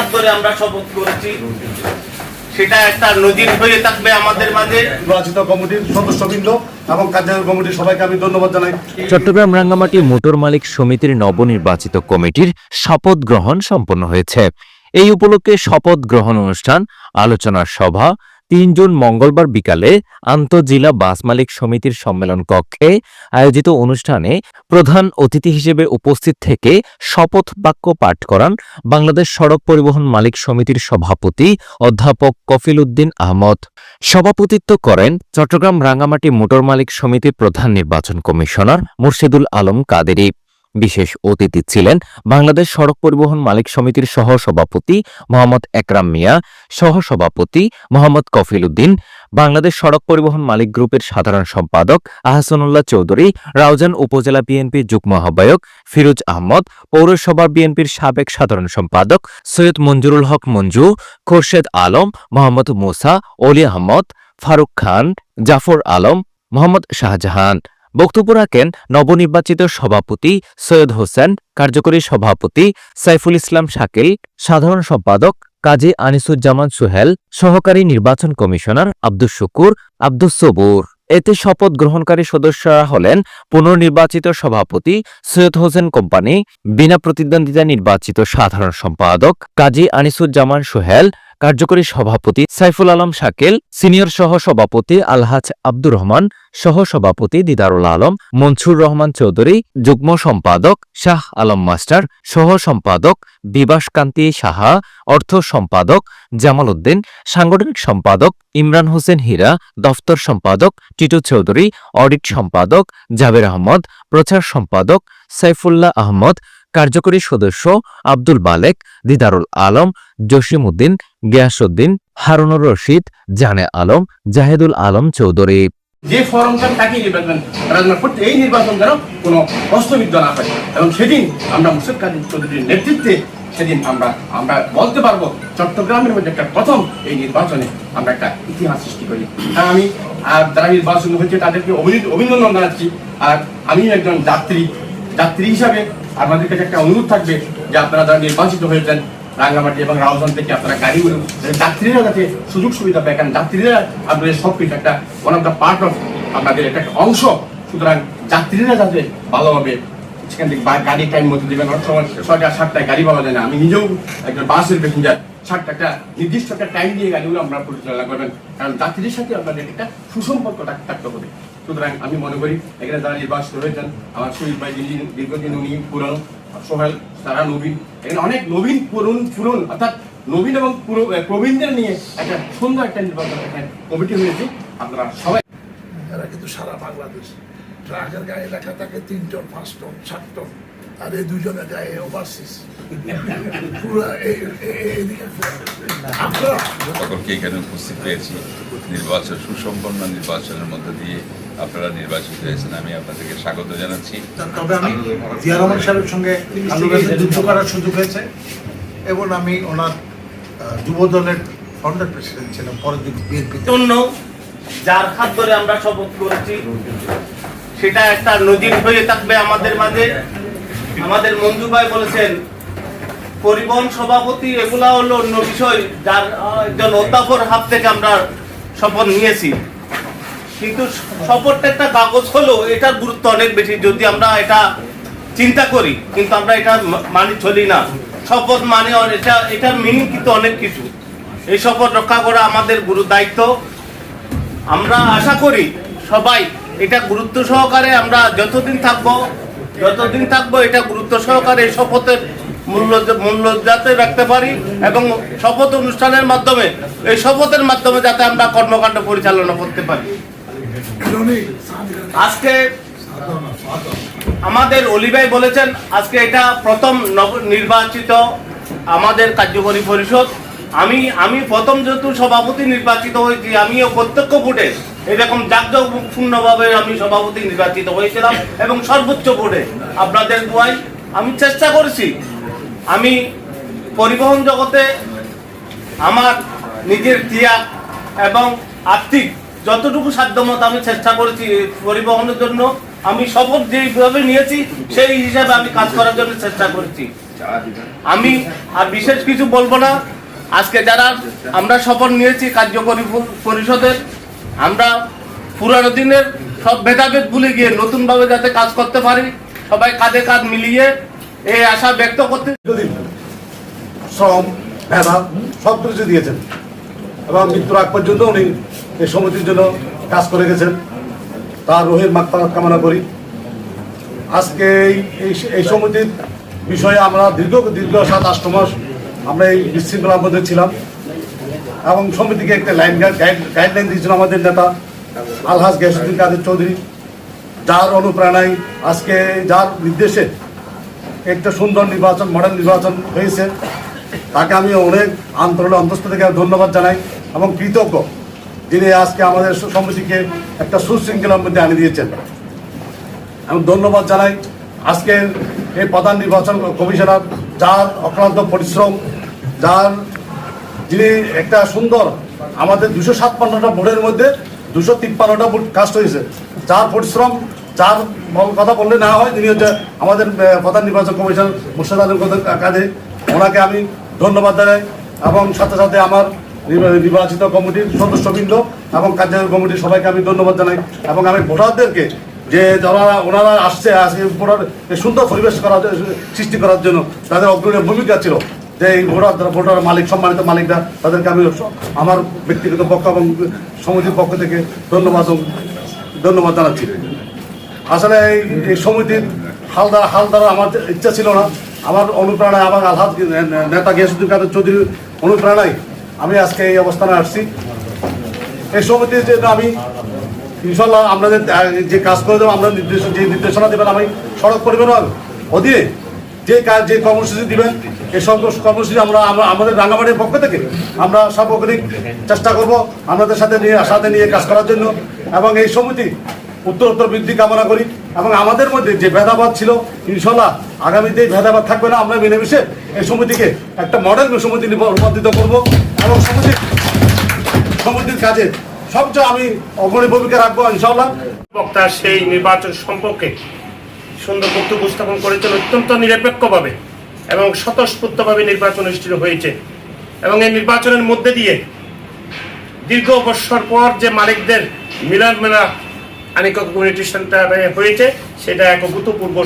হাত ধরে আমরা শপথ করেছি। সেটা একটা নজির হয়ে থাকবে আমাদের মাঝে। নির্বাচিত কমিটির সদস্যবৃন্দ এবং কার্যালয় কমিটির সবাইকে আমি ধন্যবাদ জানাই। চট্টগ্রাম রাঙ্গামাটি মোটর মালিক সমিতির নবনির্বাচিত কমিটির শপথ গ্রহণ সম্পন্ন হয়েছে। এই উপলক্ষে শপথ গ্রহণ অনুষ্ঠান আলোচনা সভা তিন জুন মঙ্গলবার বিকালে আন্তঃজেলা বাস মালিক সমিতির সম্মেলন কক্ষে আয়োজিত অনুষ্ঠানে প্রধান অতিথি হিসেবে উপস্থিত থেকে শপথ বাক্য পাঠ করান বাংলাদেশ সড়ক পরিবহন মালিক সমিতির সভাপতি অধ্যাপক কফিল উদ্দিন আহমদ। সভাপতিত্ব করেন চট্টগ্রাম রাঙ্গামাটি মোটর মালিক সমিতির প্রধান নির্বাচন কমিশনার মুর্শিদুল আলম কাদেরি। বিশেষ অতিথি ছিলেন বাংলাদেশ সড়ক পরিবহন মালিক সমিতির সহ সভাপতি মোহাম্মদ একরাম মিয়া সহ সভাপতি মোহাম্মদ কফিল উদ্দিন, বাংলাদেশ সড়ক পরিবহন মালিক গ্রুপের সাধারণ সম্পাদক আহসানুল্লাহ চৌধুরী, রাউজান উপজেলা বিএনপির যুগ্ম আহ্বায়ক ফিরোজ আহমদ, পৌরসভা বিএনপির সাবেক সাধারণ সম্পাদক সৈয়দ মঞ্জুরুল হক মঞ্জু, খোরশেদ আলম, মোহাম্মদ মুসা, অলি আহমদ, ফারুক খান, জাফর আলম, মোহাম্মদ শাহজাহান। বক্তব্য রাখেন নবনির্বাচিত সভাপতি সৈয়দ হোসেন, কার্যকরী সভাপতি সাইফুল ইসলাম শাকিল, সাধারণ সম্পাদক কাজী আনিসুজ্জামান সোহেল, সহকারী নির্বাচন কমিশনার আব্দুস শুকুর, আব্দুস সবুর। এতে শপথ গ্রহণকারী সদস্যরা হলেন পুনর্নির্বাচিত সভাপতি সৈয়দ হোসেন কোম্পানি, বিনা প্রতিদ্বন্দ্বিতা নির্বাচিত সাধারণ সম্পাদক কাজী আনিসুজ্জামান সোহেল কার্যকরী সভাপতি সাইফুল আলম শাকেল, সিনিয়র সহ সভাপতি আলহাজ আব্দুর রহমান সহ সভাপতি দিদারুল আলম, মনসুর রহমান চৌধুরী, যুগ্ম সম্পাদক শাহ আলম মাস্টার সহ সম্পাদক বিবাস কান্তি সাহা, অর্থ সম্পাদক জামাল উদ্দিন, সাংগঠনিক সম্পাদক ইমরান হোসেন হীরা, দফতর সম্পাদক টিটু চৌধুরী, অডিট সম্পাদক জাবের আহমদ, প্রচার সম্পাদক সাইফুল্লাহ আহমদ কার্যকরী সদস্য আব্দুল বালেক দিদারুল আলম জসিম উদ্দিন গিয়াসউদ্দিন, হারুনুর রশিদ, জানে আলম, জাহেদুল আলম চৌধুরী। যে ফরমটা তাকে নির্বাচন রাজনা করতে এই নির্বাচন যেন কোনো প্রশ্নবিদ্ধ না হয়। এবং সেদিন আমরা মুর্শিদ কাদির চৌধুরীর নেতৃত্বে সেদিন আমরা আমরা বলতে পারব চট্টগ্রামের মধ্যে একটা প্রথম এই নির্বাচনে আমরা একটা ইতিহাস সৃষ্টি করি। আর আমি, আর যারা নির্বাচন হয়েছে তাদেরকে অভিনন্দন জানাচ্ছি। আর আমি একজন যাত্রী যাত্রী হিসাবে আপনাদের কাছে একটা অনুরোধ থাকবে যে আপনারা যারা নির্বাচিত হয়েছেন রাঙ্গামাটি এবং রাউজান থেকে আপনারা গাড়িগুলো যাতে যাত্রীরা যাতে সুযোগ সুবিধা পায়, কারণ যাত্রীরা আপনাদের সব কিছু একটা one of the part of আপনাদের একটা অংশ। সুতরাং যাত্রীরা যাতে ভালোভাবে সেখান থেকে গাড়ি টাইম মতো দেবেন, অনেক সময় ছয়টা, সাতটায় গাড়ি পাওয়া যায় না। আমি নিজেও একজন বাসের প্যাসেঞ্জার সাতটা একটা নির্দিষ্ট একটা টাইম দিয়ে গাড়িগুলো আমরা পরিচালনা করবেন। কারণ যাত্রীদের সাথে আপনাদের একটা সুসম্পর্ক থাকতে হবে। সুতরাং আমি মনে করি এখানে যারা নির্বাচিত হয়েছেন আমার শহীদ ভাই যিনি দীর্ঘদিন উনি পুরানো সোহেল তারা নবীন এখানে অনেক নবীন পুরন পুরন অর্থাৎ নবীন এবং প্রবীণদের নিয়ে একটা সুন্দর একটা নির্বাচন এখানে কমিটি হয়েছে। আপনারা সবাই এরা কিন্তু সারা বাংলাদেশ। ট্রাকের গায়ে লেখা থাকে তিন টন পাঁচ টন সাত টন আর এই দুজনের গায়ে ওভারসিস পুরো সকলকে এখানে উপস্থিত পেয়েছি নির্বাচন সুসম্পন্ন নির্বাচনের মধ্যে দিয়ে আপনারা নির্বাচিত হয়েছেন আমি আপনাদেরকে স্বাগত জানাচ্ছি। তবে আমি জিয়া রহমান সাহেবের সঙ্গে যুদ্ধ করার সুযোগ হয়েছে এবং আমি ওনার যুব দলের ফাউন্ডার প্রেসিডেন্ট ছিলাম পরের দিন বিএনপি জন্য যার হাত ধরে আমরা শপথ করেছি সেটা একটা নজির হয়ে থাকবে আমাদের মাঝে। আমাদের মঞ্জু ভাই বলেছেন পরিবহন সভাপতি এগুলা হলো অন্য বিষয় যার একজন অধ্যাপক হাত থেকে আমরা শপথ নিয়েছি। কিন্তু শপথটা একটা কাগজ হলো এটার গুরুত্ব অনেক বেশি। যদি আমরা এটা চিন্তা করি, কিন্তু আমরা এটা মানি চলি না। শপথ মানে এটা, এটার মিনিং কিন্তু অনেক কিছু। এই শপথ রক্ষা করা আমাদের গুরু দায়িত্ব। আমরা আশা করি সবাই এটা গুরুত্ব সহকারে আমরা যতদিন থাকব যতদিন থাকব এটা গুরুত্ব সহকারে এই শপথের মূল্য মূল্য যাতে রাখতে পারি এবং শপথ অনুষ্ঠানের মাধ্যমে, এই শপথের মাধ্যমে যাতে আমরা কর্মকাণ্ড পরিচালনা করতে পারি। আজকে আমাদের অলিভাই বলেছেন, আজকে এটা প্রথম নির্বাচিত আমাদের কার্যকরী পরিষদ। আমি আমি প্রথম যেহেতু সভাপতি নির্বাচিত হয়েছি, আমিও প্রত্যক্ষ ভোটে এরকম জাকজপূর্ণভাবে আমি সভাপতি নির্বাচিত হয়েছিলাম এবং সর্বোচ্চ ভোটে আপনাদের দুয়াই আমি চেষ্টা করেছি। আমি পরিবহন জগতে আমার নিজের ত্যাগ এবং আর্থিক যতটুকু সাধ্যমতো আমি চেষ্টা করেছি পরিবহনের জন্য, আমি শপথ যেইভাবে নিয়েছি, সেই হিসাবে আমি কাজ করার জন্য চেষ্টা করেছি। আমি আর বিশেষ কিছু বলব না। আজকে যারা আমরা শপথ নিয়েছি কার্যকরী পরিষদের, আমরা পুরানো দিনের সব ভেদাভেদ ভুলে গিয়ে নতুনভাবে যাতে কাজ করতে পারি, সবাই কাঁধে কাঁধ মিলিয়ে এই আশা ব্যক্ত করতে শ্রম মেধা সব কিছু দিয়েছেন। এবং মৃত্যুর আগ পর্যন্ত উনি এই সমিতির জন্য কাজ করে গেছেন। তার রোহের মাত্রা কামনা করি। আজকে এই- এই সমিতির বিষয়ে আমরা দীর্ঘ দীর্ঘ সাত আষ্ট মাস আমরা এই বিশৃঙ্খলার মধ্যে ছিলাম এবং সমিতিকে একটা লাইন গাইডলাইন দিয়েছিল আমাদের নেতা আলহাজ গিয়াসুদ্দিন কাদের চৌধুরী। যার অনুপ্রেরণায় আজকে যার নির্দেশে একটা সুন্দর নির্বাচন মডেল নির্বাচন হয়েছে। তাকে আমি অনেক আন্তরণে অন্তস্থ থেকে ধন্যবাদ জানাই এবং কৃতজ্ঞ। যিনি আজকে আমাদের সমিতিকে একটা সুশৃঙ্খলার মধ্যে আনি দিয়েছেন। আমি ধন্যবাদ জানাই আজকের এই প্রধান নির্বাচন কমিশনার, যার অক্লান্ত পরিশ্রম, যার যিনি একটা সুন্দর আমাদের দুশো সাতপান্নটা ভোটের মধ্যে দুশো তিপ্পান্নটা ভোট কাস্ট হয়েছে। যার পরিশ্রম, যার কথা বললে না হয়, তিনি হচ্ছে আমাদের প্রধান নির্বাচন কমিশন মুর্শিদ আলম কাজে ওনাকে আমি ধন্যবাদ জানাই এবং সাথে সাথে আমার নির্বাচিত কমিটির সদস্যবৃন্দ এবং কার্যকরী কমিটির সবাইকে আমি ধন্যবাদ জানাই এবং আমি ভোটারদেরকে যে যারা ওনারা আসছে, আজকে ভোটার সুন্দর পরিবেশ করার সৃষ্টি করার জন্য তাদের অগ্রণী ভূমিকা ছিল যে এই ভোটার ভোটার মালিক, সম্মানিত মালিকরা, তাদেরকে আমি আমার ব্যক্তিগত পক্ষ এবং সমিতির পক্ষ থেকে ধন্যবাদ ধন্যবাদ জানাচ্ছি। আসলে এই এই সমিতির হালদার হালদার আমার ইচ্ছা ছিল না। আমার অনুপ্রেরণায় আমার আলহাদ নেতা গিয়াসুদ্দিন কাদের চৌধুরীর অনুপ্রেরণায় আমি আজকে এই অবস্থানে আসছি। এই সমিতির জন্য আমি ইনশাল্লাহ আপনাদের যে কাজ করে দেবো আমরা নির্দেশ যে নির্দেশনা দেবেন আমি সড়ক পরিবহন অধীনে যে কাজ যে কর্মসূচি দিবেন, এই সব কর্মসূচি আমরা আমাদের রাঙ্গামাটির পক্ষ থেকে আমরা সার্বক্ষণিক চেষ্টা করব আপনাদের সাথে নিয়ে সাথে নিয়ে কাজ করার জন্য। এবং এই সমিতি উত্তর উত্তর বৃদ্ধি কামনা করি। এবং আমাদের মধ্যে যে ভেদাভাব ছিল ইনশাল্লাহ আগামীতে ভেদাভাব থাকবে না। আমরা মিলেমিশে এই সমিতিকে একটা মডেল সমিতি রূপান্তরিত করব। এবং সমিতি সমিতির কাজে সবচেয়ে আমি অগ্রণী ভূমিকা রাখব ইনশাল্লাহ বক্তা সেই নির্বাচন সম্পর্কে সুন্দর বক্তব্য উপস্থাপন করেছেন অত্যন্ত নিরপেক্ষভাবে এবং স্বতঃস্ফূর্তভাবে নির্বাচন অনুষ্ঠিত হয়েছে। এবং এই নির্বাচনের মধ্যে দিয়ে দীর্ঘ বৎসর পর যে মালিকদের মিলন মেলা আনিক কমিউনিটি সেন্টারে হয়েছে, সেটা এক অভূতপূর্ব